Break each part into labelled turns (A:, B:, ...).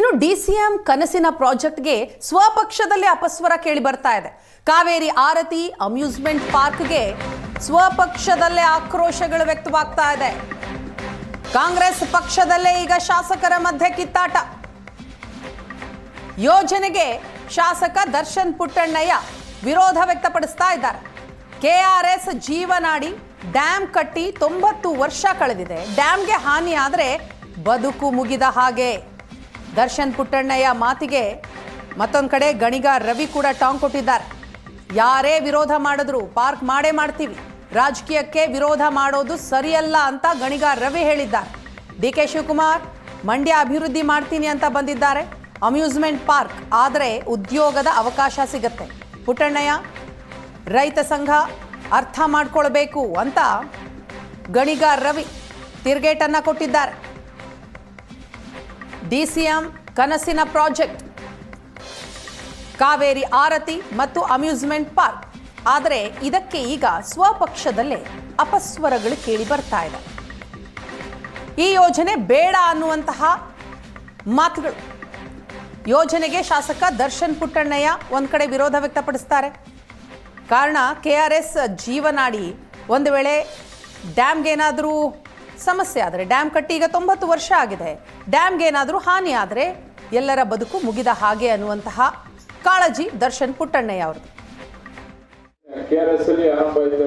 A: ಇನ್ನು ಡಿಸಿಎಂ ಕನಸಿನ ಪ್ರಾಜೆಕ್ಟ್ಗೆ ಸ್ವಪಕ್ಷದಲ್ಲಿ ಅಪಸ್ವರ ಕೇಳಿ ಬರ್ತಾ ಇದೆ. ಕಾವೇರಿ ಆರತಿ ಅಮ್ಯೂಸ್ಮೆಂಟ್ ಪಾರ್ಕ್ಗೆ ಸ್ವಪಕ್ಷದಲ್ಲೇ ಆಕ್ರೋಶಗಳು ವ್ಯಕ್ತವಾಗ್ತಾ ಇದೆ. ಕಾಂಗ್ರೆಸ್ ಪಕ್ಷದಲ್ಲೇ ಈಗ ಶಾಸಕರ ಮಧ್ಯೆ ಕಿತ್ತಾಟ. ಯೋಜನೆಗೆ ಶಾಸಕ ದರ್ಶನ್ ಪುಟ್ಟಣ್ಣಯ್ಯ ವಿರೋಧ ವ್ಯಕ್ತಪಡಿಸ್ತಾ ಇದ್ದಾರೆ. ಕೆಆರ್ಎಸ್ ಜೀವನಾಡಿ ಡ್ಯಾಮ್ ಕಟ್ಟಿ ತೊಂಬತ್ತು ವರ್ಷ ಕಳೆದಿದೆ. ಡ್ಯಾಮ್ಗೆ ಹಾನಿ ಬದುಕು ಮುಗಿದ ಹಾಗೆ. ದರ್ಶನ್ ಪುಟ್ಟಣ್ಣಯ್ಯ ಮಾತಿಗೆ ಮತ್ತೊಂದು ಕಡೆ ಗಣಿಗ ರವಿ ಕೂಡ ಟಾಂಗ್ ಕೊಟ್ಟಿದ್ದಾರೆ. ಯಾರೇ ವಿರೋಧ ಮಾಡಿದ್ರು ಪಾರ್ಕ್ ಮಾಡೇ ಮಾಡ್ತೀವಿ. ರಾಜಕೀಯಕ್ಕೆ ವಿರೋಧ ಮಾಡೋದು ಸರಿಯಲ್ಲ ಅಂತ ಗಣಿಗ ರವಿ ಹೇಳಿದ್ದಾರೆ. ಡಿ ಕೆ ಶಿವಕುಮಾರ್, ಮಂಡ್ಯ ಅಭಿವೃದ್ಧಿ ಮಾಡ್ತೀನಿ ಅಂತ ಬಂದಿದ್ದಾರೆ. ಅಮ್ಯೂಸ್ಮೆಂಟ್ ಪಾರ್ಕ್ ಆದರೆ ಉದ್ಯೋಗದ ಅವಕಾಶ ಸಿಗತ್ತೆ. ಪುಟ್ಟಣ್ಣಯ್ಯ, ರೈತ ಸಂಘ ಅರ್ಥ ಮಾಡ್ಕೊಳ್ಬೇಕು ಅಂತ ಗಣಿಗ ರವಿ ತಿರುಗೇಟನ್ನು ಕೊಟ್ಟಿದ್ದಾರೆ. ಡಿಸಿಎಂ ಕನಸಿನ ಪ್ರಾಜೆಕ್ಟ್. ಕಾವೇರಿ ಆರತಿ ಮತ್ತು ಅಮ್ಯೂಸ್ಮೆಂಟ್ ಪಾರ್ಕ್. ಆದರೆ ಇದಕ್ಕೆ ಈಗ ಸ್ವಪಕ್ಷದಲ್ಲೇ ಅಪಸ್ವರಗಳು ಕೇಳಿ ಬರ್ತಾ ಇದೆ. ಈ ಯೋಜನೆ ಬೇಡ ಅನ್ನುವಂತಹ ಮಾತುಗಳು. ಯೋಜನೆಗೆ ಶಾಸಕ ದರ್ಶನ್ ಪುಟ್ಟಣ್ಣಯ್ಯ ಒಂದ್ ಕಡೆ ವಿರೋಧ ವ್ಯಕ್ತಪಡಿಸ್ತಾರೆ. ಕಾರಣ ಕೆ ಜೀವನಾಡಿ ಒಂದು ವೇಳೆ ಡ್ಯಾಮ್ಗೆ ಏನಾದರೂ ಸಮಸ್ಯೆ ಆದರೆ ಡ್ಯಾಮ್ ಕಟ್ಟಿ ಈಗ ತೊಂಬತ್ತು ವರ್ಷ ಆಗಿದೆ. ಡ್ಯಾಮ್ಗೆ ಏನಾದರೂ ಹಾನಿ ಆದರೆ ಎಲ್ಲರ ಬದುಕು ಮುಗಿದ ಹಾಗೆ ಅನ್ನುವಂತಹ ಕಾಳಜಿ ದರ್ಶನ್ ಪುಟ್ಟಣ್ಣಯ್ಯ ಅವ್ರದ್ದು.
B: ಕೆ ಆರ್ ಎಸ್ ಅಲ್ಲಿ ಆರಂಭ ಇದ್ದ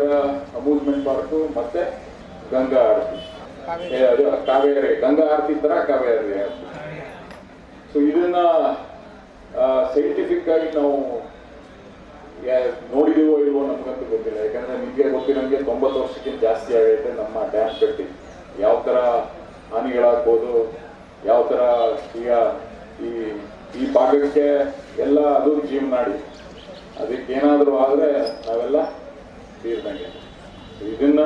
B: ಅಮ್ಯೂಸ್ಮೆಂಟ್ ಪಾರ್ಕ್ ಮತ್ತೆ ಗಂಗಾ ಆರತಿ. ಅದು ಕಾವೇರಿ, ಗಂಗಾ ಆರತಿ ತರ ಕಾವೇರಿ ಸೊ ಇದನ್ನ ಸೈಂಟಿಫಿಕ್ ಆಗಿ ನಾವು ನೋಡಿದೀವೋ ಇಲ್ವೋ ನಮಗಂತೂ ಗೊತ್ತಿಲ್ಲ. ಯಾಕಂದ್ರೆ ನಿಮಗೆ ಗೊತ್ತಿರೋಂಗೆ ತೊಂಬತ್ತು ವರ್ಷಕ್ಕಿಂತ ಜಾಸ್ತಿ ಆಗೈತೆ ನಮ್ಮ ಡ್ಯಾಮ್ ಕಟ್ಟಿ. ಯಾವ ಥರ ಹಾನಿಗಳಾಗ್ಬೋದು, ಯಾವ ಥರ ಈಗ ಈ ಈ ಭಾಗಕ್ಕೆ ಎಲ್ಲ ಅದು ಜೀವನಾಡಿ ಅದಕ್ಕೇನಾದರೂ ಆದರೆ ನಾವೆಲ್ಲ ತೀರ್ದಂಗೆ. ಇದನ್ನ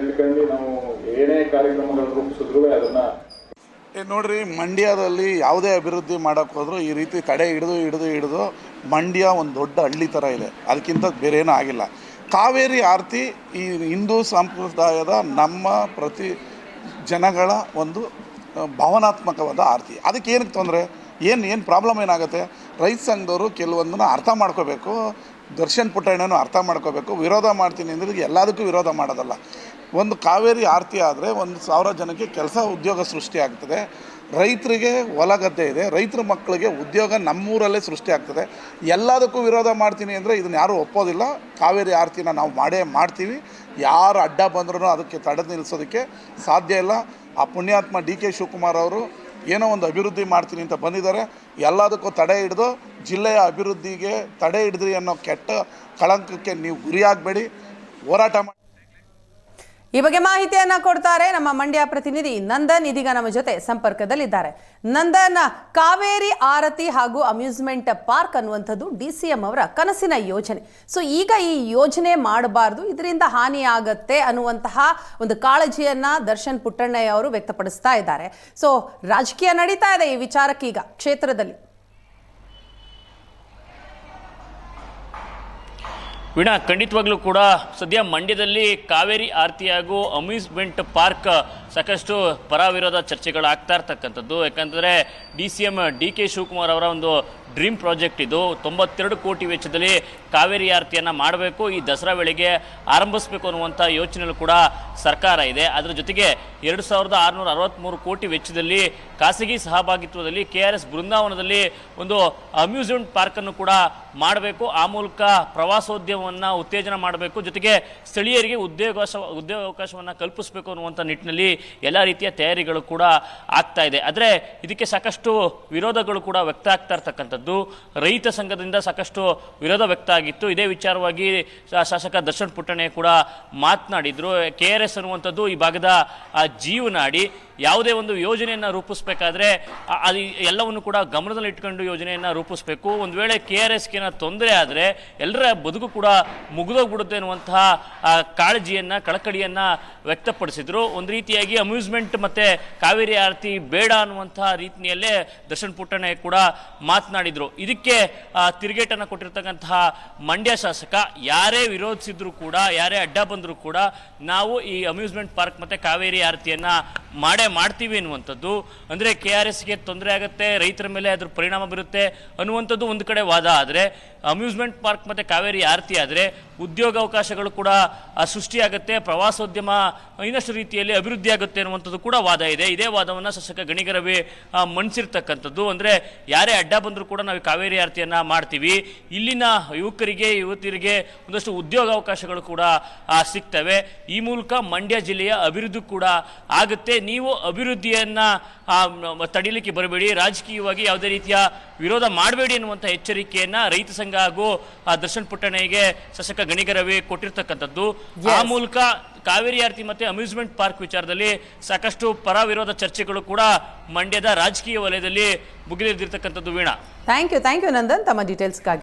B: ಇಟ್ಕೊಂಡು ನಾವು ಏನೇ ಕಾರ್ಯಕ್ರಮಗಳು ರೂಪಿಸಿದ್ರು ಅದನ್ನ
C: ನೋಡ್ರಿ, ಮಂಡ್ಯದಲ್ಲಿ ಯಾವುದೇ ಅಭಿವೃದ್ಧಿ ಮಾಡೋಕ್ಕೆ ಹೋದರೂ ಈ ರೀತಿ ತಡೆ ಹಿಡಿದು ಹಿಡಿದು ಹಿಡಿದು ಮಂಡ್ಯ ಒಂದು ದೊಡ್ಡ ಹಳ್ಳಿ ಥರ ಇದೆ. ಅದಕ್ಕಿಂತ ಬೇರೆ ಏನೂ ಆಗಿಲ್ಲ. ಕಾವೇರಿ ಆರತಿ ಈ ಹಿಂದೂ ಸಂಪ್ರದಾಯದ ನಮ್ಮ ಪ್ರತಿ ಜನಗಳ ಒಂದು ಭಾವನಾತ್ಮಕವಾದ ಆರತಿ. ಅದಕ್ಕೆ ಏನಕ್ಕೆ ತೊಂದರೆ? ಏನು ಏನು ಪ್ರಾಬ್ಲಮ್ ಏನಾಗುತ್ತೆ? ರೈತ ಸಂಘದವರು ಕೆಲವೊಂದನ್ನು ಅರ್ಥ ಮಾಡ್ಕೋಬೇಕು, ದರ್ಶನ್ ಪುಟ್ಟಣ್ಣನೂ ಅರ್ಥ ಮಾಡ್ಕೋಬೇಕು, ವಿರೋಧ ಮಾಡ್ತೀನಿ ಅಂದರೆ ಎಲ್ಲದಕ್ಕೂ ವಿರೋಧ ಮಾಡೋದಲ್ಲ. ಒಂದು ಕಾವೇರಿ ಆರತಿ ಆದರೆ ಒಂದು ಸಾವಿರ ಜನಕ್ಕೆ ಕೆಲಸ ಉದ್ಯೋಗ ಸೃಷ್ಟಿ ಆಗ್ತದೆ. ರೈತರಿಗೆ ಹೊಲ ಗದ್ದೆ ಇದೆ. ರೈತರ ಮಕ್ಕಳಿಗೆ ಉದ್ಯೋಗ ನಮ್ಮೂರಲ್ಲೇ ಸೃಷ್ಟಿ ಆಗ್ತದೆ. ಎಲ್ಲದಕ್ಕೂ ವಿರೋಧ ಮಾಡ್ತೀನಿ ಅಂದರೆ ಇದನ್ನ ಯಾರೂ ಒಪ್ಪೋದಿಲ್ಲ. ಕಾವೇರಿ ಆರತಿನ ನಾವು ಮಾಡೇ ಮಾಡ್ತೀವಿ. ಯಾರು ಅಡ್ಡ ಬಂದರೂ ಅದಕ್ಕೆ ತಡೆ ನಿಲ್ಲಿಸೋದಕ್ಕೆ ಸಾಧ್ಯ ಇಲ್ಲ. ಆ ಪುಣ್ಯಾತ್ಮ ಡಿ ಕೆ ಶಿವಕುಮಾರ್ ಅವರು ಏನೋ ಒಂದು ಅಭಿವೃದ್ಧಿ ಮಾಡ್ತೀನಿ ಅಂತ ಬಂದಿದ್ದಾರೆ. ಎಲ್ಲದಕ್ಕೂ ತಡೆ ಹಿಡಿದು ಜಿಲ್ಲೆಯ ಅಭಿವೃದ್ಧಿಗೆ ತಡೆ ಹಿಡಿದ್ರಿ ಅನ್ನೋ ಕೆಟ್ಟ ಕಳಂಕಕ್ಕೆ ನೀವು ಗುರಿಯಾಗಬೇಡಿ. ಹೋರಾಟ ಮಾಡಿ.
A: ಈ ಬಗ್ಗೆ ಮಾಹಿತಿಯನ್ನ ಕೊಡ್ತಾರೆ ನಮ್ಮ ಮಂಡ್ಯ ಪ್ರತಿನಿಧಿ ನಂದನ್ ಇದೀಗ ನಮ್ಮ ಜೊತೆ ಸಂಪರ್ಕದಲ್ಲಿದ್ದಾರೆ. ನಂದನ್ ಕಾವೇರಿ ಆರತಿ ಹಾಗೂ ಅಮ್ಯೂಸ್ಮೆಂಟ್ ಪಾರ್ಕ್ ಅನ್ನುವಂಥದ್ದು ಡಿ ಸಿ ಎಂ ಅವರ ಕನಸಿನ ಯೋಜನೆ. ಸೊ ಈಗ ಈ ಯೋಜನೆ ಮಾಡಬಾರ್ದು, ಇದರಿಂದ ಹಾನಿ ಆಗತ್ತೆ ಅನ್ನುವಂತಹ ಒಂದು ಕಾಳಜಿಯನ್ನ ದರ್ಶನ್ ಪುಟ್ಟಣ್ಣಯ್ಯ ಅವರು ವ್ಯಕ್ತಪಡಿಸ್ತಾ ಇದ್ದಾರೆ. ಸೊ ರಾಜಕೀಯ ನಡೀತಾ ಇದೆ ಈ ವಿಚಾರಕ್ಕೀಗ ಕ್ಷೇತ್ರದಲ್ಲಿ.
D: ವೀಣಾ, ಖಂಡಿತವಾಗ್ಲೂ ಕೂಡ ಸದ್ಯ ಮಂಡ್ಯದಲ್ಲಿ ಕಾವೇರಿ ಆರತಿ ಹಾಗೂ ಅಮ್ಯೂಸ್ಮೆಂಟ್ ಪಾರ್ಕ್ ಸಾಕಷ್ಟು ಪರ ವಿರೋಧ ಚರ್ಚೆಗಳಾಗ್ತಾ ಇರ್ತಕ್ಕಂಥದ್ದು. ಯಾಕಂದರೆ D C M D K Shivakumar ಅವರ ಒಂದು ಡ್ರೀಮ್ ಪ್ರಾಜೆಕ್ಟ್ ಇದು. ತೊಂಬತ್ತೆರಡು ಕೋಟಿ ವೆಚ್ಚದಲ್ಲಿ ಕಾವೇರಿ ಆರತಿಯನ್ನು ಮಾಡಬೇಕು. ಈ ದಸರಾ ವೇಳೆಗೆ ಆರಂಭಿಸಬೇಕು ಅನ್ನುವಂಥ ಯೋಚನೆಯಲ್ಲೂ ಕೂಡ ಸರ್ಕಾರ ಇದೆ. ಅದರ ಜೊತೆಗೆ ಎರಡು ಸಾವಿರದ ಆರುನೂರ ಅರವತ್ತ್ಮೂರು ಕೋಟಿ ವೆಚ್ಚದಲ್ಲಿ ಖಾಸಗಿ ಸಹಭಾಗಿತ್ವದಲ್ಲಿ ಕೆ ಆರ್ ಎಸ್ ಬೃಂದಾವನದಲ್ಲಿ ಒಂದು ಅಮ್ಯೂಸ್ಮೆಂಟ್ ಪಾರ್ಕನ್ನು ಕೂಡ ಮಾಡಬೇಕು. ಆ ಮೂಲಕ ಪ್ರವಾಸೋದ್ಯಮವನ್ನು ಉತ್ತೇಜನ ಮಾಡಬೇಕು. ಜೊತೆಗೆ ಸ್ಥಳೀಯರಿಗೆ ಉದ್ಯೋಗ ಉದ್ಯೋಗಾವಕಾಶವನ್ನು ಕಲ್ಪಿಸಬೇಕು ಅನ್ನುವಂಥ ನಿಟ್ಟಿನಲ್ಲಿ ಎಲ್ಲ ರೀತಿಯ ತಯಾರಿಗಳು ಕೂಡ ಆಗ್ತಾ ಇದೆ. ಆದರೆ ಇದಕ್ಕೆ ಸಾಕಷ್ಟು ವಿರೋಧಗಳು ಕೂಡ ವ್ಯಕ್ತ ಆಗ್ತಾ ಇರ್ತಕ್ಕಂಥದ್ದು ರೈತ ಸಂಘದಿಂದ ಸಾಕಷ್ಟು ವಿರೋಧ ವ್ಯಕ್ತ ಆಗಿತ್ತು. ಇದೇ ವಿಚಾರವಾಗಿ ಶಾಸಕ ದರ್ಶನ್ ಪುಟ್ಟಣೆ ಕೂಡ ಮಾತನಾಡಿದ್ರು. ಕೆ ಆರ್ ಎಸ್ ಅನ್ನುವಂಥದ್ದು ಈ ಭಾಗದ ಜೀವನಾಡಿ ಯಾವುದೇ ಒಂದು ಯೋಜನೆಯನ್ನು ರೂಪಿಸಬೇಕಾದ್ರೆ ಅದು ಎಲ್ಲವನ್ನು ಕೂಡ ಗಮನದಲ್ಲಿ ಇಟ್ಕೊಂಡು ಯೋಜನೆಯನ್ನು ರೂಪಿಸಬೇಕು. ಒಂದು ವೇಳೆ ಕೆ ಆರ್ ಎಸ್ಗೆ ತೊಂದರೆ ಆದರೆ, ಎಲ್ಲರ ಬದುಕು ಕೂಡ ಮುಗಿದೋಗ್ಬಿಡುತ್ತೆ ಅನ್ನುವಂತಹ ಕಾಳಜಿಯನ್ನು, ಕಳಕಳಿಯನ್ನು ವ್ಯಕ್ತಪಡಿಸಿದ್ರು. ಒಂದು ರೀತಿಯಾಗಿ ಅಮ್ಯೂಸ್ಮೆಂಟ್ ಮತ್ತು ಕಾವೇರಿ ಆರತಿ ಬೇಡ ಅನ್ನುವಂಥ ರೀತಿಯಲ್ಲೇ ದರ್ಶನ್ ಪುಟ್ಟಣೆ ಕೂಡ ಮಾತನಾಡಿದರು. ಇದಕ್ಕೆ ತಿರುಗೇಟನ್ನು ಕೊಟ್ಟಿರ್ತಕ್ಕಂತಹ ಮಂಡ್ಯ ಶಾಸಕ ಯಾರೇ ವಿರೋಧಿಸಿದ್ರು ಕೂಡ, ಯಾರೇ ಅಡ್ಡ ಬಂದರೂ ಕೂಡ, ನಾವು ಈ ಅಮ್ಯೂಸ್ಮೆಂಟ್ ಪಾರ್ಕ್ ಮತ್ತು ಕಾವೇರಿ ಆರತಿಯನ್ನು ಮಾಡೇ ಮಾಡ್ತೀವಿ ಅನ್ನುವಂಥದ್ದು. ಅಂದರೆ ಕೆ ಆರ್ ಎಸ್ಗೆ ತೊಂದರೆ ಆಗುತ್ತೆ, ರೈತರ ಮೇಲೆ ಅದ್ರ ಪರಿಣಾಮ ಬೀರುತ್ತೆ ಅನ್ನುವಂಥದ್ದು ಒಂದು ಕಡೆ ವಾದ. ಆದರೆ ಅಮ್ಯೂಸ್ಮೆಂಟ್ ಪಾರ್ಕ್ ಮತ್ತು ಕಾವೇರಿ ಆರತಿ ಆದರೆ ಉದ್ಯೋಗಾವಕಾಶಗಳು ಕೂಡ ಸೃಷ್ಟಿಯಾಗುತ್ತೆ ಪ್ರವಾಸೋದ್ಯಮ ಇನ್ನಷ್ಟು ರೀತಿಯಲ್ಲಿ ಅಭಿವೃದ್ಧಿ ಆಗುತ್ತೆ ಅನ್ನುವಂಥದ್ದು ಕೂಡ ವಾದ ಇದೆ. ಇದೇ ವಾದವನ್ನು ಶಾಸಕ ಗಣಿಗರವಿ ಮಣಿಸಿರ್ತಕ್ಕಂಥದ್ದು ಅಂದರೆ ಯಾರೇ ಅಡ್ಡ ಬಂದರೂ ಕೂಡ ನಾವು ಕಾವೇರಿ ಆರತಿಯನ್ನು ಮಾಡ್ತೀವಿ. ಇಲ್ಲಿನ ಯುವಕರಿಗೆ, ಯುವತಿಯರಿಗೆ ಒಂದಷ್ಟು ಉದ್ಯೋಗಾವಕಾಶಗಳು ಕೂಡ ಸಿಗ್ತವೆ. ಈ ಮೂಲಕ ಮಂಡ್ಯ ಜಿಲ್ಲೆಯ ಅಭಿವೃದ್ಧಿ ಕೂಡ ಆಗುತ್ತೆ. ನೀವು ಅಭಿವೃದ್ಧಿಯನ್ನು ತಡೀಲಿಕ್ಕೆ ಬರಬೇಡಿ. ರಾಜಕೀಯವಾಗಿ ಯಾವುದೇ ರೀತಿಯ ವಿರೋಧ ಮಾಡಬೇಡಿ ಅನ್ನುವಂಥ ಎಚ್ಚರಿಕೆಯನ್ನು ರೈತ ಸಂಘ ಹಾಗೂ ಆ, ದರ್ಶನ್ ಪುಟ್ಟಣಿಗೆ ಶಾಸಕ ಗಣಿಗರವಿ ಕೊಟ್ಟಿರ್ತಕ್ಕಂಥದ್ದು. ಆ ಮೂಲಕ ಕಾವೇರಿ ಆರತಿ ಮತ್ತು ಅಮ್ಯೂಸ್ಮೆಂಟ್ ಪಾರ್ಕ್ ವಿಚಾರದಲ್ಲಿ ಸಾಕಷ್ಟು ಪರ ವಿರೋಧ ಚರ್ಚೆಗಳು ಕೂಡ ಮಂಡ್ಯದ ರಾಜಕೀಯ ವಲಯದಲ್ಲಿ ಮುಗಿದಿರ್ತಕ್ಕಂಥದ್ದು Veena.
A: Thank you thank you Nandan ತಮ್ಮ ಡೀಟೇಲ್ಸ್ಗಾಗಿ